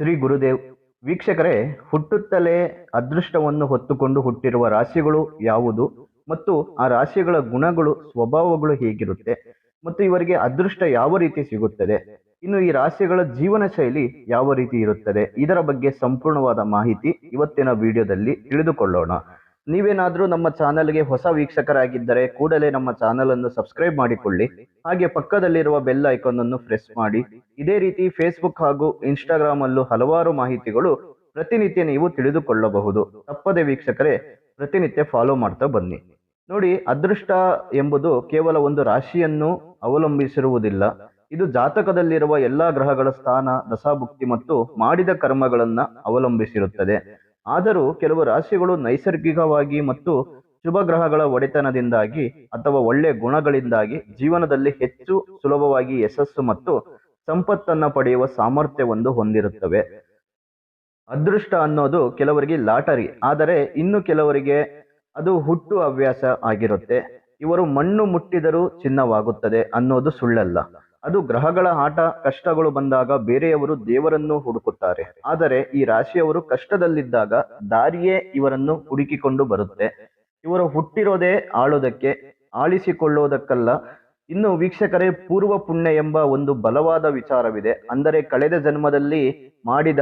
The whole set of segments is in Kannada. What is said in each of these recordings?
ಶ್ರೀ ಗುರುದೇವ್. ವೀಕ್ಷಕರೇ, ಹುಟ್ಟುತ್ತಲೇ ಅದೃಷ್ಟವನ್ನು ಹೊತ್ತುಕೊಂಡು ಹುಟ್ಟಿರುವ ರಾಶಿಗಳು ಯಾವುದು? ಮತ್ತು ಆ ರಾಶಿಗಳ ಗುಣಗಳು, ಸ್ವಭಾವಗಳು ಹೇಗಿರುತ್ತೆ? ಮತ್ತು ಇವರಿಗೆ ಅದೃಷ್ಟ ಯಾವ ರೀತಿ ಸಿಗುತ್ತದೆ? ಇನ್ನು ಈ ರಾಶಿಗಳ ಜೀವನ ಶೈಲಿ ಯಾವ ರೀತಿ ಇರುತ್ತದೆ? ಇದರ ಬಗ್ಗೆ ಸಂಪೂರ್ಣವಾದ ಮಾಹಿತಿ ಇವತ್ತಿನ ವಿಡಿಯೋದಲ್ಲಿ ತಿಳಿದುಕೊಳ್ಳೋಣ. ನೀವೇನಾದರೂ ನಮ್ಮ ಚಾನಲ್ಗೆ ಹೊಸ ವೀಕ್ಷಕರಾಗಿದ್ದರೆ ಕೂಡಲೇ ನಮ್ಮ ಚಾನಲ್ ಅನ್ನು ಸಬ್ಸ್ಕ್ರೈಬ್ ಮಾಡಿಕೊಳ್ಳಿ. ಹಾಗೆ ಪಕ್ಕದಲ್ಲಿರುವ ಬೆಲ್ ಐಕಾನ್ ಅನ್ನು ಪ್ರೆಸ್ ಮಾಡಿ. ಇದೇ ರೀತಿ ಫೇಸ್ಬುಕ್ ಹಾಗೂ ಇನ್ಸ್ಟಾಗ್ರಾಮ್ ಅಲ್ಲೂ ಹಲವಾರು ಮಾಹಿತಿಗಳು ಪ್ರತಿನಿತ್ಯ ನೀವು ತಿಳಿದುಕೊಳ್ಳಬಹುದು. ತಪ್ಪದೆ ವೀಕ್ಷಕರೇ, ಪ್ರತಿನಿತ್ಯ ಫಾಲೋ ಮಾಡ್ತಾ ಬನ್ನಿ. ನೋಡಿ, ಅದೃಷ್ಟ ಎಂಬುದು ಕೇವಲ ಒಂದು ರಾಶಿಯನ್ನು ಅವಲಂಬಿಸಿರುವುದಿಲ್ಲ. ಇದು ಜಾತಕದಲ್ಲಿರುವ ಎಲ್ಲಾ ಗ್ರಹಗಳ ಸ್ಥಾನ, ದಶಾಭುಕ್ತಿ ಮತ್ತು ಮಾಡಿದ ಕರ್ಮಗಳನ್ನ ಅವಲಂಬಿಸಿರುತ್ತದೆ. ಆದರೂ ಕೆಲವು ರಾಶಿಗಳು ನೈಸರ್ಗಿಕವಾಗಿ ಮತ್ತು ಶುಭ ಗ್ರಹಗಳ ಒಡೆತನದಿಂದಾಗಿ ಅಥವಾ ಒಳ್ಳೆ ಗುಣಗಳಿಂದಾಗಿ ಜೀವನದಲ್ಲಿ ಹೆಚ್ಚು ಸುಲಭವಾಗಿ ಯಶಸ್ಸು ಮತ್ತು ಸಂಪತ್ತನ್ನ ಪಡೆಯುವ ಸಾಮರ್ಥ್ಯವೊಂದು ಹೊಂದಿರುತ್ತವೆ. ಅದೃಷ್ಟ ಅನ್ನೋದು ಕೆಲವರಿಗೆ ಲಾಟರಿ, ಆದರೆ ಇನ್ನು ಕೆಲವರಿಗೆ ಅದು ಹುಟ್ಟು ಹವ್ಯಾಸ ಆಗಿರುತ್ತೆ. ಇವರು ಮಣ್ಣು ಮುಟ್ಟಿದರೂ ಚಿನ್ನವಾಗುತ್ತದೆ ಅನ್ನೋದು ಸುಳ್ಳಲ್ಲ. ಅದು ಗ್ರಹಗಳ ಆಟ ಕಷ್ಟಗಳು ಬಂದಾಗ ಬೇರೆಯವರು ದೇವರನ್ನು ಹುಡುಕುತ್ತಾರೆ. ಆದರೆ ಈ ರಾಶಿಯವರು ಕಷ್ಟದಲ್ಲಿದ್ದಾಗ ದಾರಿಯೇ ಇವರನ್ನು ಹುಡುಕಿಕೊಂಡು ಬರುತ್ತೆ. ಇವರು ಹುಟ್ಟಿರೋದೇ ಆಳೋದಕ್ಕೆ, ಆಳಿಸಿಕೊಳ್ಳೋದಕ್ಕಲ್ಲ. ಇನ್ನು ವೀಕ್ಷಕರೇ, ಪೂರ್ವ ಪುಣ್ಯ ಎಂಬ ಒಂದು ಬಲವಾದ ವಿಚಾರವಿದೆ. ಅಂದರೆ ಕಳೆದ ಜನ್ಮದಲ್ಲಿ ಮಾಡಿದ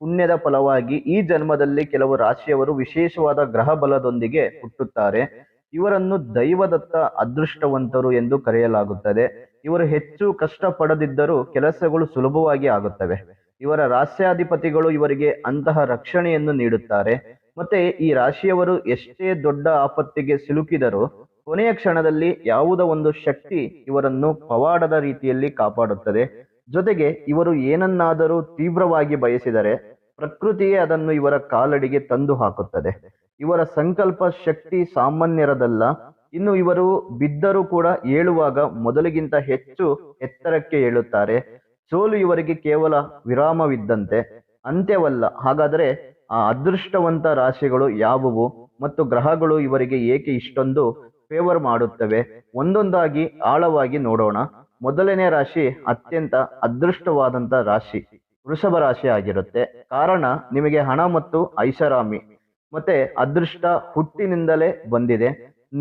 ಪುಣ್ಯದ ಫಲವಾಗಿ ಈ ಜನ್ಮದಲ್ಲಿ ಕೆಲವು ರಾಶಿಯವರು ವಿಶೇಷವಾದ ಗ್ರಹ ಬಲದೊಂದಿಗೆ ಹುಟ್ಟುತ್ತಾರೆ. ಇವರನ್ನು ದೈವದತ್ತ ಅದೃಷ್ಟವಂತರು ಎಂದು ಕರೆಯಲಾಗುತ್ತದೆ. ಇವರು ಹೆಚ್ಚು ಕಷ್ಟ ಪಡದಿದ್ದರೂ ಕೆಲಸಗಳು ಸುಲಭವಾಗಿ ಆಗುತ್ತವೆ. ಇವರ ರಾಶ್ಯಾಧಿಪತಿಗಳು ಇವರಿಗೆ ಅಂತಹ ರಕ್ಷಣೆಯನ್ನು ನೀಡುತ್ತಾರೆ. ಮತ್ತೆ ಈ ರಾಶಿಯವರು ಎಷ್ಟೇ ದೊಡ್ಡ ಆಪತ್ತಿಗೆ ಸಿಲುಕಿದರೂ ಕೊನೆಯ ಕ್ಷಣದಲ್ಲಿ ಯಾವುದೋ ಒಂದು ಶಕ್ತಿ ಇವರನ್ನು ಪವಾಡದ ರೀತಿಯಲ್ಲಿ ಕಾಪಾಡುತ್ತದೆ. ಜೊತೆಗೆ ಇವರು ಏನನ್ನಾದರೂ ತೀವ್ರವಾಗಿ ಬಯಸಿದರೆ ಪ್ರಕೃತಿಯೇ ಅದನ್ನು ಇವರ ಕಾಲಡಿಗೆ ತಂದು ಹಾಕುತ್ತದೆ. ಇವರ ಸಂಕಲ್ಪ ಶಕ್ತಿ ಸಾಮಾನ್ಯರದಲ್ಲ. ಇನ್ನು ಇವರು ಬಿದ್ದರೂ ಕೂಡ ಏಳುವಾಗ ಮೊದಲಿಗಿಂತ ಹೆಚ್ಚು ಎತ್ತರಕ್ಕೆ ಏಳುತ್ತಾರೆ. ಸೋಲು ಇವರಿಗೆ ಕೇವಲ ವಿರಾಮವಿದ್ದಂತೆ. ಅಂತ್ಯವಲ್ಲ, ಹಾಗಾದರೆ ಆ ಅದೃಷ್ಟವಂತ ರಾಶಿಗಳು ಯಾವುವು ಮತ್ತು ಗ್ರಹಗಳು ಇವರಿಗೆ ಏಕೆ ಇಷ್ಟೊಂದು ಫೇವರ್ ಮಾಡುತ್ತವೆ? ಒಂದೊಂದಾಗಿ ಆಳವಾಗಿ ನೋಡೋಣ. ಮೊದಲನೇ ರಾಶಿ ಅತ್ಯಂತ ಅದೃಷ್ಟವಾದಂತ ರಾಶಿ, ವೃಷಭ ರಾಶಿ ಆಗಿರುತ್ತೆ ಕಾರಣ, ನಿಮಗೆ ಹಣ ಮತ್ತು ಐಷಾರಾಮಿ. ಮತ್ತೆ ಅದೃಷ್ಟ ಹುಟ್ಟಿನಿಂದಲೇ ಬಂದಿದೆ.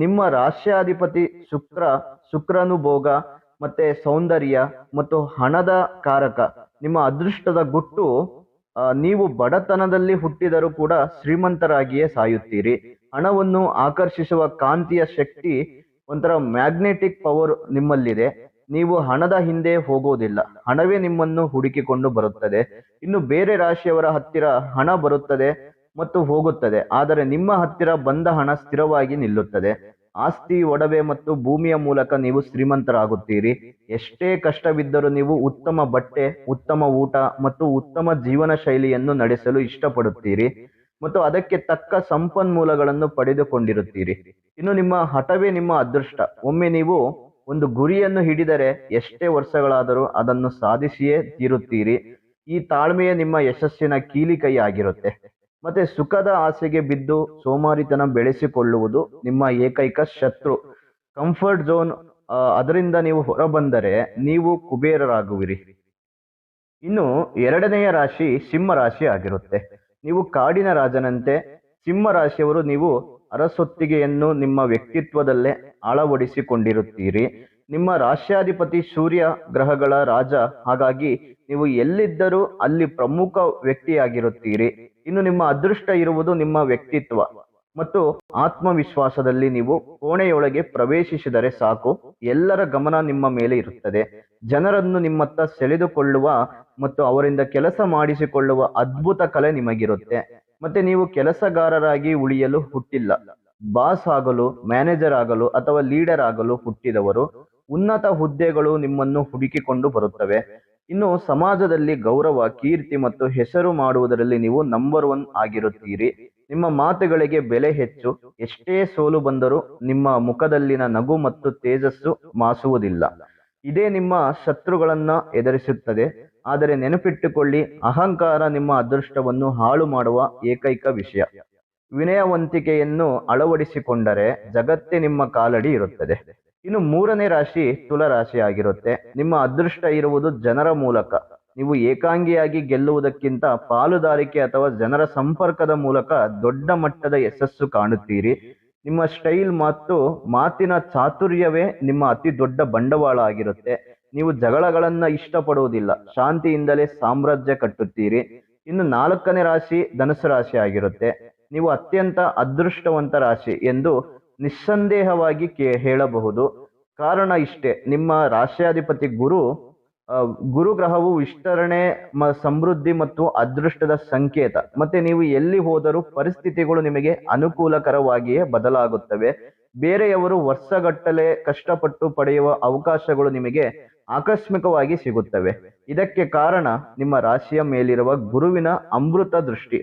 ನಿಮ್ಮ ರಾಷ್ಟ್ರಾಧಿಪತಿ ಶುಕ್ರ ಶುಕ್ರನು ಭೋಗ ಮತ್ತೆ ಸೌಂದರ್ಯ ಮತ್ತು ಹಣದ ಕಾರಕ, ನಿಮ್ಮ ಅದೃಷ್ಟದ ಗುಟ್ಟು ನೀವು ಬಡತನದಲ್ಲಿ ಹುಟ್ಟಿದರೂ ಕೂಡ ಶ್ರೀಮಂತರಾಗಿಯೇ ಸಾಯುತ್ತೀರಿ. ಹಣವನ್ನು ಆಕರ್ಷಿಸುವ ಕಾಂತಿಯ ಶಕ್ತಿ ಒಂಥರ ಮ್ಯಾಗ್ನೆಟಿಕ್ ಪವರ್ ನಿಮ್ಮಲ್ಲಿದೆ. ನೀವು ಹಣದ ಹಿಂದೆ ಹೋಗೋದಿಲ್ಲ. ಹಣವೇ ನಿಮ್ಮನ್ನು ಹುಡುಕಿಕೊಂಡು ಬರುತ್ತದೆ. ಇನ್ನು ಬೇರೆ ರಾಶಿಯವರ ಹತ್ತಿರ ಹಣ ಬರುತ್ತದೆ. ಮತ್ತು ಹೋಗುತ್ತದೆ. ಆದರೆ ನಿಮ್ಮ ಹತ್ತಿರ ಬಂದ ಹಣ ಸ್ಥಿರವಾಗಿ ನಿಲ್ಲುತ್ತದೆ. ಆಸ್ತಿ, ಒಡವೆ ಮತ್ತು ಭೂಮಿಯ ಮೂಲಕ ನೀವು ಶ್ರೀಮಂತರಾಗುತ್ತೀರಿ. ಎಷ್ಟೇ ಕಷ್ಟವಿದ್ದರೂ ನೀವು ಉತ್ತಮ ಬಟ್ಟೆ, ಉತ್ತಮ ಊಟ ಮತ್ತು ಉತ್ತಮ ಜೀವನ ಶೈಲಿಯನ್ನು ನಡೆಸಲು ಇಷ್ಟಪಡುತ್ತೀರಿ ಮತ್ತು ಅದಕ್ಕೆ ತಕ್ಕ ಸಂಪನ್ಮೂಲಗಳನ್ನು ಪಡೆದುಕೊಂಡಿರುತ್ತೀರಿ. ಇನ್ನು ನಿಮ್ಮ ಹಠವೇ ನಿಮ್ಮ ಅದೃಷ್ಟ. ಒಮ್ಮೆ ನೀವು ಒಂದು ಗುರಿಯನ್ನು ಹಿಡಿದರೆ ಎಷ್ಟೇ ವರ್ಷಗಳಾದರೂ ಅದನ್ನು ಸಾಧಿಸಿಯೇ ತೀರುತ್ತೀರಿ. ಈ ತಾಳ್ಮೆಯೇ ನಿಮ್ಮ ಯಶಸ್ಸಿನ ಕೀಲಿಕೈ ಆಗಿರುತ್ತೆ ಮತ್ತೆ ಸುಖದ ಆಸೆಗೆ ಬಿದ್ದು ಸೋಮಾರಿತನ ಬೆಳೆಸಿಕೊಳ್ಳುವುದು ನಿಮ್ಮ ಏಕೈಕ ಶತ್ರು. ಕಂಫರ್ಟ್ ಝೋನ್ ಅದರಿಂದ ನೀವು ಹೊರಬಂದರೆ ನೀವು ಕುಬೇರರಾಗುವಿರಿ. ಇನ್ನು ಎರಡನೆಯ ರಾಶಿ ಸಿಂಹ ರಾಶಿ ಆಗಿರುತ್ತೆ. ನೀವು ಕಾಡಿನ ರಾಜನಂತೆ ಸಿಂಹ ರಾಶಿಯವರು ನೀವು ಅರಸೊತ್ತಿಗೆಯನ್ನು ನಿಮ್ಮ ವ್ಯಕ್ತಿತ್ವದಲ್ಲೇ ಅಳವಡಿಸಿಕೊಂಡಿರುತ್ತೀರಿ. ನಿಮ್ಮ ರಾಶ್ಯಾಧಿಪತಿ ಸೂರ್ಯ ಗ್ರಹಗಳ ರಾಜ, ಹಾಗಾಗಿ ನೀವು ಎಲ್ಲಿದ್ದರೂ ಅಲ್ಲಿ ಪ್ರಮುಖ ವ್ಯಕ್ತಿಯಾಗಿರುತ್ತೀರಿ. ಇನ್ನು ನಿಮ್ಮ ಅದೃಷ್ಟ ಇರುವುದು ನಿಮ್ಮ ವ್ಯಕ್ತಿತ್ವ. ಮತ್ತು ಆತ್ಮವಿಶ್ವಾಸದಲ್ಲಿ ನೀವು ಕೋಣೆಯೊಳಗೆ ಪ್ರವೇಶಿಸಿದರೆ ಸಾಕು, ಎಲ್ಲರ ಗಮನ ನಿಮ್ಮ ಮೇಲೆ ಇರುತ್ತದೆ. ಜನರನ್ನು ನಿಮ್ಮತ್ತ ಸೆಳೆದುಕೊಳ್ಳುವ ಮತ್ತು ಅವರಿಂದ ಕೆಲಸ ಮಾಡಿಸಿಕೊಳ್ಳುವ ಅದ್ಭುತ ಕಲೆ ನಿಮಗಿರುತ್ತೆ. ಮತ್ತೆ ನೀವು ಕೆಲಸಗಾರರಾಗಿ ಉಳಿಯಲು ಹುಟ್ಟಿಲ್ಲ. ಬಾಸ್ ಆಗಲು, ಮ್ಯಾನೇಜರ್ ಆಗಲು ಅಥವಾ ಲೀಡರ್ ಆಗಲು ಹುಟ್ಟಿದವರು ಉನ್ನತ ಹುದ್ದೆಗಳು ನಿಮ್ಮನ್ನು ಹುಡುಕಿಕೊಂಡು ಬರುತ್ತವೆ. ಇನ್ನು ಸಮಾಜದಲ್ಲಿ ಗೌರವ, ಕೀರ್ತಿ ಮತ್ತು ಹೆಸರು ಮಾಡುವುದರಲ್ಲಿ ನೀವು ನಂಬರ್ ಒನ್ ಆಗಿರುತ್ತೀರಿ. ನಿಮ್ಮ ಮಾತುಗಳಿಗೆ ಬೆಲೆ ಹೆಚ್ಚು. ಎಷ್ಟೇ ಸೋಲು ಬಂದರೂ ನಿಮ್ಮ ಮುಖದಲ್ಲಿನ ನಗು ಮತ್ತು ತೇಜಸ್ಸು ಮಾಸುವುದಿಲ್ಲ. ಇದೇ ನಿಮ್ಮ ಶತ್ರುಗಳನ್ನ ಎದುರಿಸುತ್ತದೆ. ಆದರೆ ನೆನಪಿಟ್ಟುಕೊಳ್ಳಿ, ಅಹಂಕಾರ ನಿಮ್ಮ ಅದೃಷ್ಟವನ್ನು ಹಾಳು ಮಾಡುವ ಏಕೈಕ ವಿಷಯ. ವಿನಯವಂತಿಕೆಯನ್ನು ಅಳವಡಿಸಿಕೊಂಡರೆ ಜಗತ್ತೇ ನಿಮ್ಮ ಕಾಲಡಿ ಇರುತ್ತದೆ. ಇನ್ನು ಮೂರನೇ ರಾಶಿ ತುಲರಾಶಿ ಆಗಿರುತ್ತೆ. ನಿಮ್ಮ ಅದೃಷ್ಟ ಇರುವುದು ಜನರ ಮೂಲಕ. ನೀವು ಏಕಾಂಗಿಯಾಗಿ ಗೆಲ್ಲುವುದಕ್ಕಿಂತ ಪಾಲುದಾರಿಕೆ ಅಥವಾ ಜನರ ಸಂಪರ್ಕದ ಮೂಲಕ ದೊಡ್ಡ ಮಟ್ಟದ ಯಶಸ್ಸು ಕಾಣುತ್ತೀರಿ. ನಿಮ್ಮ ಸ್ಟೈಲ್ ಮತ್ತು ಮಾತಿನ ಚಾತುರ್ಯವೇ ನಿಮ್ಮ ಅತಿ ದೊಡ್ಡ ಬಂಡವಾಳ ಆಗಿರುತ್ತೆ. ನೀವು ಜಗಳಗಳನ್ನ ಇಷ್ಟಪಡುವುದಿಲ್ಲ. ಶಾಂತಿಯಿಂದಲೇ ಸಾಮ್ರಾಜ್ಯ ಕಟ್ಟುತ್ತೀರಿ. ಇನ್ನು ನಾಲ್ಕನೇ ರಾಶಿ ಧನುಸು ರಾಶಿ ಆಗಿರುತ್ತೆ. ನೀವು ಅತ್ಯಂತ ಅದೃಷ್ಟವಂತ ರಾಶಿ ಎಂದು ನಿಸ್ಸಂದೇಹವಾಗಿ ಕೇ, ಹೇಳಬಹುದು. ಕಾರಣ ಇಷ್ಟೇ, ನಿಮ್ಮ ರಾಶ್ಯಾಧಿಪತಿ ಗುರು ಗುರುಗ್ರಹವು ಗುರು ಗ್ರಹವು ವಿಸ್ತರಣೆ, ಮ, ಸಮೃದ್ಧಿ ಮತ್ತು ಅದೃಷ್ಟದ ಸಂಕೇತ. ಮತ್ತೆ ನೀವು ಎಲ್ಲಿ ಹೋದರೂ ಪರಿಸ್ಥಿತಿಗಳು ನಿಮಗೆ ಅನುಕೂಲಕರವಾಗಿಯೇ ಬದಲಾಗುತ್ತವೆ. ಬೇರೆಯವರು ವರ್ಷಗಟ್ಟಲೆ ಕಷ್ಟಪಟ್ಟು ಪಡೆಯುವ ಅವಕಾಶಗಳು ನಿಮಗೆ ಆಕಸ್ಮಿಕವಾಗಿ ಸಿಗುತ್ತವೆ. ಇದಕ್ಕೆ ಕಾರಣ ನಿಮ್ಮ ರಾಶಿಯ ಮೇಲಿರುವ ಗುರುವಿನ ಅಮೃತ ದೃಷ್ಟಿ.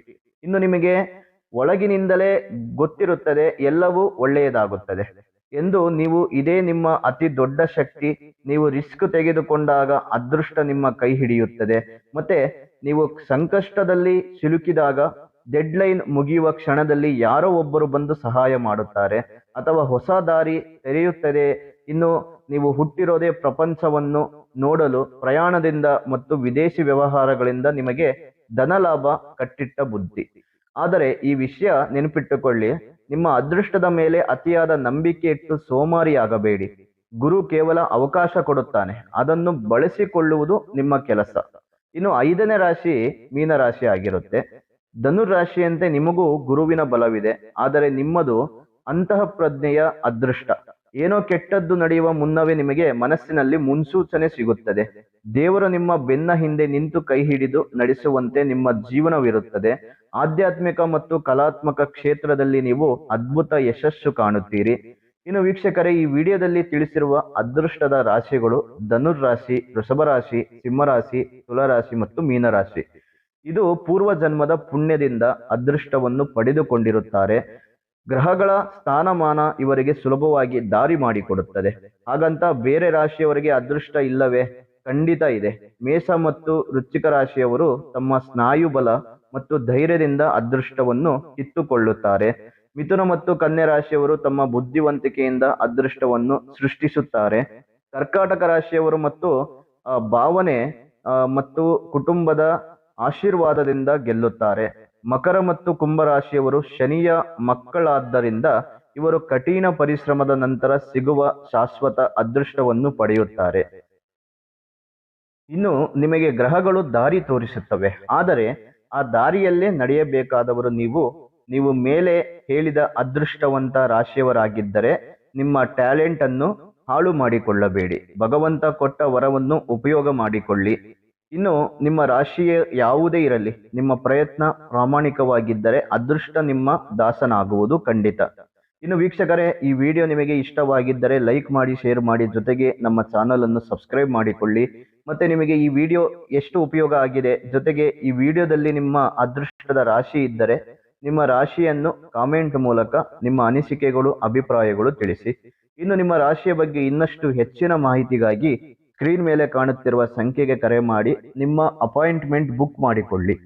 ಇನ್ನು ನಿಮಗೆ ಒಳಗಿನಿಂದಲೇ ಗೊತ್ತಿರುತ್ತದೆ, ಎಲ್ಲವೂ ಒಳ್ಳೆಯದಾಗುತ್ತದೆ. ಎಂದು ನೀವು ಇದೇ ನಿಮ್ಮ ಅತಿ ದೊಡ್ಡ ಶಕ್ತಿ, ನೀವು ರಿಸ್ಕ್ ತೆಗೆದುಕೊಂಡಾಗ ಅದೃಷ್ಟ ನಿಮ್ಮ ಕೈ ಹಿಡಿಯುತ್ತದೆ. ಮತ್ತೆ ನೀವು ಸಂಕಷ್ಟದಲ್ಲಿ ಸಿಲುಕಿದಾಗ ಡೆಡ್ಲೈನ್ ಮುಗಿಯುವ ಕ್ಷಣದಲ್ಲಿ ಯಾರೋ ಒಬ್ಬರು ಬಂದು ಸಹಾಯ ಮಾಡುತ್ತಾರೆ. ಅಥವಾ ಹೊಸ ದಾರಿ ತೆರೆಯುತ್ತದೆ. ಇನ್ನು ನೀವು ಹುಟ್ಟಿರೋದೇ ಪ್ರಪಂಚವನ್ನು ನೋಡಲು, ಪ್ರಯಾಣದಿಂದ ಮತ್ತು ವಿದೇಶಿ ವ್ಯವಹಾರಗಳಿಂದ ನಿಮಗೆ ಧನಲಾಭ ಕಟ್ಟಿಟ್ಟ ಬುದ್ಧಿ. ಆದರೆ ಈ ವಿಷಯ ನೆನಪಿಟ್ಟುಕೊಳ್ಳಿ. ನಿಮ್ಮ ಅದೃಷ್ಟದ ಮೇಲೆ ಅತಿಯಾದ ನಂಬಿಕೆ ಇಟ್ಟು ಸೋಮಾರಿಯಾಗಬೇಡಿ. ಗುರು ಕೇವಲ ಅವಕಾಶ ಕೊಡುತ್ತಾನೆ. ಅದನ್ನು ಬಳಸಿಕೊಳ್ಳುವುದು ನಿಮ್ಮ ಕೆಲಸ. ಇನ್ನು ಐದನೇ ರಾಶಿ ಮೀನರಾಶಿ ಆಗಿರುತ್ತೆ. ಧನುರಾಶಿಯಂತೆ ನಿಮಗೂ ಗುರುವಿನ ಬಲವಿದೆ. ಆದರೆ ನಿಮ್ಮದು ಅಂತಃಪ್ರಜ್ಞೆಯ ಅದೃಷ್ಟ. ಏನೋ ಕೆಟ್ಟದ್ದು ನಡೆಯುವ ಮುನ್ನವೇ ನಿಮಗೆ ಮನಸ್ಸಿನಲ್ಲಿ ಮುನ್ಸೂಚನೆ ಸಿಗುತ್ತದೆ. ದೇವರು ನಿಮ್ಮ ಬೆನ್ನ ಹಿಂದೆ ನಿಂತು ಕೈ ಹಿಡಿದು ನಡೆಸುವಂತೆ ನಿಮ್ಮ ಜೀವನವಿರುತ್ತದೆ. ಆಧ್ಯಾತ್ಮಿಕ ಮತ್ತು ಕಲಾತ್ಮಕ ಕ್ಷೇತ್ರದಲ್ಲಿ ನೀವು ಅದ್ಭುತ ಯಶಸ್ಸು ಕಾಣುತ್ತೀರಿ. ಇನ್ನು ವೀಕ್ಷಕರೇ, ಈ ವಿಡಿಯೋದಲ್ಲಿ ತಿಳಿಸಿರುವ ಅದೃಷ್ಟದ ರಾಶಿಗಳು ಧನುರ್ ರಾಶಿ ವೃಷಭ ರಾಶಿ ಸಿಂಹರಾಶಿ, ತುಲರಾಶಿ ಮತ್ತು ಮೀನರಾಶಿ. ಇದು ಪೂರ್ವ ಜನ್ಮದ ಪುಣ್ಯದಿಂದ ಅದೃಷ್ಟವನ್ನು ಪಡೆದುಕೊಂಡಿರುತ್ತಾರೆ. ಗ್ರಹಗಳ ಸ್ಥಾನಮಾನ ಇವರಿಗೆ ಸುಲಭವಾಗಿ ದಾರಿ ಮಾಡಿಕೊಡುತ್ತದೆ. ಹಾಗಂತ ಬೇರೆ ರಾಶಿಯವರಿಗೆ ಅದೃಷ್ಟ ಇಲ್ಲವೇ? ಖಂಡಿತ ಇದೆ. ಮೇಷ ಮತ್ತು ವೃಶ್ಚಿಕ ರಾಶಿಯವರು ತಮ್ಮ ಸ್ನಾಯುಬಲ ಮತ್ತು ಧೈರ್ಯದಿಂದ ಅದೃಷ್ಟವನ್ನು ಕಿತ್ತುಕೊಳ್ಳುತ್ತಾರೆ. ಮಿಥುನ ಮತ್ತು ಕನ್ಯಾ ರಾಶಿಯವರು ತಮ್ಮ ಬುದ್ಧಿವಂತಿಕೆಯಿಂದ ಅದೃಷ್ಟವನ್ನು ಸೃಷ್ಟಿಸುತ್ತಾರೆ. ಕರ್ಕಾಟಕ ರಾಶಿಯವರು ಮತ್ತು ಭಾವನೆ ಮತ್ತು ಕುಟುಂಬದ ಆಶೀರ್ವಾದದಿಂದ ಗೆಲ್ಲುತ್ತಾರೆ. ಮಕರ ಮತ್ತು ಕುಂಭ ರಾಶಿಯವರು ಶನಿಯ ಮಕ್ಕಳಾದ್ದರಿಂದ ಇವರು ಕಠಿಣ ಪರಿಶ್ರಮದ ನಂತರ ಸಿಗುವ ಶಾಶ್ವತ ಅದೃಷ್ಟವನ್ನು ಪಡೆಯುತ್ತಾರೆ. ಇನ್ನು ನಿಮಗೆ ಗ್ರಹಗಳು ದಾರಿ ತೋರಿಸುತ್ತವೆ. ಆದರೆ ಆ ದಾರಿಯಲ್ಲೇ ನಡೆಯಬೇಕಾದವರು ನೀವು. ನೀವು ಮೇಲೆ ಹೇಳಿದ ಅದೃಷ್ಟವಂತ ರಾಶಿಯವರಾಗಿದ್ದರೆ ನಿಮ್ಮ ಟ್ಯಾಲೆಂಟ್ ಅನ್ನು ಹಾಳು ಮಾಡಿಕೊಳ್ಳಬೇಡಿ. ಭಗವಂತ ಕೊಟ್ಟ ವರವನ್ನು ಉಪಯೋಗ ಮಾಡಿಕೊಳ್ಳಿ. ಇನ್ನು ನಿಮ್ಮ ರಾಶಿಯೇ ಯಾವುದೇ ಇರಲಿ, ನಿಮ್ಮ ಪ್ರಯತ್ನ ಪ್ರಾಮಾಣಿಕವಾಗಿದ್ದರೆ ಅದೃಷ್ಟ ನಿಮ್ಮ ದಾಸನಾಗುವುದು ಖಂಡಿತ. ಇನ್ನು ವೀಕ್ಷಕರೇ, ಈ ವಿಡಿಯೋ ನಿಮಗೆ ಇಷ್ಟವಾಗಿದ್ದರೆ ಲೈಕ್ ಮಾಡಿ, ಶೇರ್ ಮಾಡಿ, ಜೊತೆಗೆ ನಮ್ಮ ಚಾನಲನ್ನು ಸಬ್ಸ್ಕ್ರೈಬ್ ಮಾಡಿಕೊಳ್ಳಿ. ಮತ್ತೆ ನಿಮಗೆ ಈ ವಿಡಿಯೋ ಎಷ್ಟು ಉಪಯೋಗ ಆಗಿದೆ, ಜೊತೆಗೆ ಈ ವಿಡಿಯೋದಲ್ಲಿ ನಿಮ್ಮ ಅದೃಷ್ಟದ ರಾಶಿ ಇದ್ದರೆ ನಿಮ್ಮ ರಾಶಿಯನ್ನು ಕಾಮೆಂಟ್ ಮೂಲಕ ನಿಮ್ಮ ಅನಿಸಿಕೆಗಳು, ಅಭಿಪ್ರಾಯಗಳು ತಿಳಿಸಿ. ಇನ್ನು ನಿಮ್ಮ ರಾಶಿಯ ಬಗ್ಗೆ ಇನ್ನಷ್ಟು ಹೆಚ್ಚಿನ ಮಾಹಿತಿಗಾಗಿ ಸ್ಕ್ರೀನ್ ಮೇಲೆ ಕಾಣುತ್ತಿರುವ ಸಂಖ್ಯೆಗೆ ಕರೆ ಮಾಡಿ ನಿಮ್ಮ ಅಪಾಯಿಂಟ್ಮೆಂಟ್ ಬುಕ್ ಮಾಡಿಕೊಳ್ಳಿ.